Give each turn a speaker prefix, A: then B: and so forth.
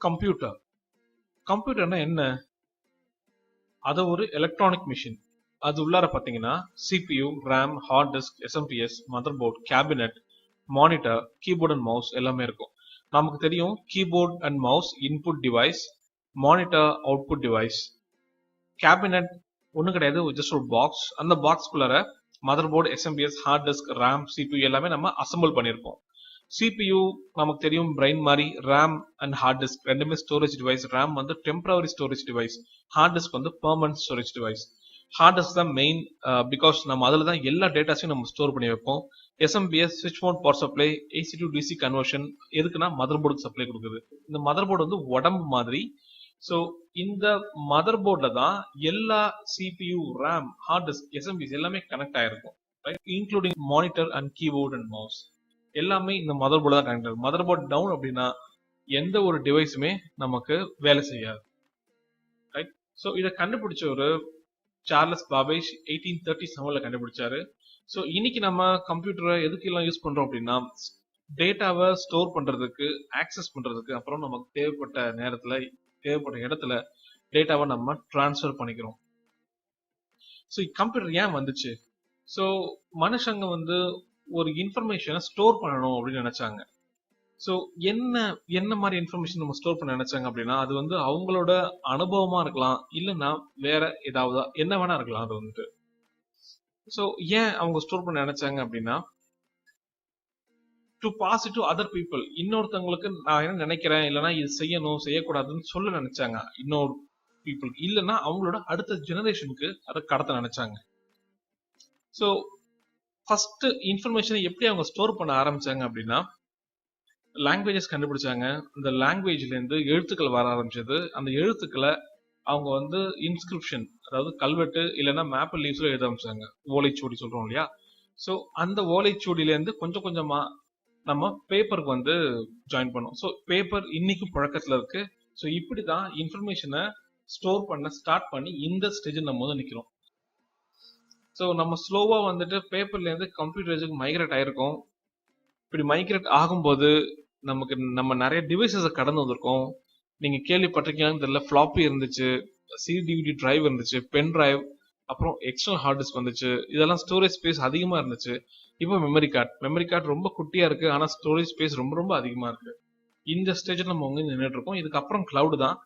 A: Computer கம்ப்யூட்டர்னா என்ன? அது ஒரு எலக்ட்ரானிக் மிஷின் அது உள்ளார பார்த்தீங்கன்னா CPU RAM hard disk SMPS mother board cabinet monitor keyboard and mouse எல்லாமே இருக்கும். நமக்கு தெரியும் keyboard and mouse input device monitor output device cabinet ஒன்றும் கிடையாது ஜஸ்ட் ஒரு பாக்ஸ் அந்த பாக்ஸ்குள்ளார mother board SMPS hard disk RAM CPU எல்லாமே நம்ம அசம்பிள் பண்ணியிருப்போம். சிபியூ நமக்கு தெரியும் பிரெயின் மாதிரி ரேம் அண்ட் ஹார்ட் டிஸ்க் ரெண்டுமே ஸ்டோரேஜ் டிவைஸ் ரேம் வந்து temporary storage device hard disk வந்து permanent storage device hard disk தான் மெயின் பிகாஸ் uh, நம்ம அதில் தான் எல்லா டேட்டாஸையும் நம்ம ஸ்டோர் பண்ணி வைப்போம். எஸ்எம்பிஎஸ் சுவிட்ச் mode power supply AC to DC conversion எதுக்குன்னா மதர் போர்டுக்கு சப்ளை கொடுக்குது. இந்த மதர் போர்டு வந்து உடம்பு மாதிரி. ஸோ இந்த மதர் போர்டில் தான் எல்லா CPU RAM hard disk SMPS எல்லாமே கனெக்ட் ஆயிருக்கும். Right including monitor and keyboard and mouse எல்லாமே இந்த மதர் போர்டு தான் கனெக்ட் ஆகும் மதர் போர்டு டவுன் அப்படின்னா எந்த ஒரு டிவைஸுமே நமக்கு வேலை செய்யாது. ரைட் ஸோ இதை கண்டுபிடிச்ச ஒரு சார்லஸ் பாபேஜ் எயிட்டீன் தேர்ட்டி செவனில் கண்டுபிடிச்சாரு. ஸோ இன்னைக்கு நம்ம கம்ப்யூட்டரை எதுக்கு எல்லாம் யூஸ் பண்றோம் அப்படின்னா டேட்டாவை ஸ்டோர் பண்றதுக்கு ஆக்சஸ் பண்றதுக்கு அப்புறம் நமக்கு தேவைப்பட்ட நேரத்துல தேவைப்பட்ட இடத்துல டேட்டாவை நம்ம டிரான்ஸ்ஃபர் பண்ணிக்கிறோம். ஸோ கம்ப்யூட்டர் ஏன் வந்துச்சு? ஸோ மனுஷங்க வந்து ஒரு இன்ஃபர்மேஷனை ஸ்டோர் பண்ணணும் அப்படின்னு நினைச்சாங்க. ஸோ என்ன என்ன மாதிரி இன்ஃபர்மேஷன் நம்ம ஸ்டோர் பண்ண நினைச்சாங்க அப்படின்னா அது வந்து அவங்களோட அனுபவமா இருக்கலாம் இல்லைன்னா வேற ஏதாவது என்ன வேணா இருக்கலாம் அது வந்துட்டு. ஸோ ஏன் அவங்க ஸ்டோர் பண்ண நினைச்சாங்க அப்படின்னா to pass to other people இன்னொருத்தவங்களுக்கு நான் என்ன நினைக்கிறேன் இல்லைன்னா இது செய்யணும் செய்யக்கூடாதுன்னு சொல்ல நினைச்சாங்க இன்னொரு பீப்புள் இல்லைன்னா அவங்களோட அடுத்த ஜெனரேஷனுக்கு அதை கடத்த நினைச்சாங்க. ஸோ ஃபர்ஸ்ட் இன்ஃபர்மேஷனை எப்படி அவங்க ஸ்டோர் பண்ண ஆரம்பிச்சாங்க அப்படின்னா லாங்குவேஜஸ் கண்டுபிடிச்சாங்க. இந்த லாங்குவேஜ்லேருந்து எழுத்துக்கள் வர ஆரம்பிச்சது. அந்த எழுத்துக்களை அவங்க வந்து இன்ஸ்கிரிப்ஷன் அதாவது கல்வெட்டு இல்லைன்னா மேப்பிள் லீவ்ஸ்ல எழுத ஆரம்பிச்சாங்க. ஓலைச்சுவடி சொல்றோம் இல்லையா? ஸோ அந்த ஓலைச்சுவடியிலேருந்து கொஞ்சம் கொஞ்சமா நம்ம பேப்பருக்கு வந்து ஜாயின் பண்ணோம். ஸோ பேப்பர் இன்னைக்கும் பழக்கத்தில் இருக்கு. ஸோ இப்படி தான் இன்ஃபர்மேஷனை ஸ்டோர் பண்ண ஸ்டார்ட் பண்ணி இந்த ஸ்டேஜில் நம்ம வந்து நிற்கிறோம் ஸோ நம்ம ஸ்லோவாக வந்துட்டு பேப்பர்லேருந்து கம்ப்யூட்டர்ஸுக்கு மைக்ரேட் ஆயிருக்கோம். இப்படி மைக்ரேட் ஆகும்போது நமக்கு நம்ம நிறைய டிவைசஸை கடந்து வந்திருக்கோம். நீங்கள் கேள்விப்பட்டிருக்கீங்கன்னு தெரியல ஃப்ளாப்பி இருந்துச்சு சிடிவிடி டிரைவ் இருந்துச்சு பென் டிரைவ் அப்புறம் எக்ஸ்டர்னல் ஹார்ட் டிஸ்க் வந்துச்சு. இதெல்லாம் ஸ்டோரேஜ் ஸ்பேஸ் அதிகமாக இருந்துச்சு. இப்போ மெமரி கார்டு மெமரி கார்டு ரொம்ப குட்டியாக இருக்குது ஆனால் ஸ்டோரேஜ் ஸ்பேஸ் ரொம்ப ரொம்ப அதிகமாக இருக்குது இந்த ஸ்டேஜில் நம்ம வந்து நின்றுட்டு இருக்கோம். இதுக்கப்புறம் கிளவுடு தான்.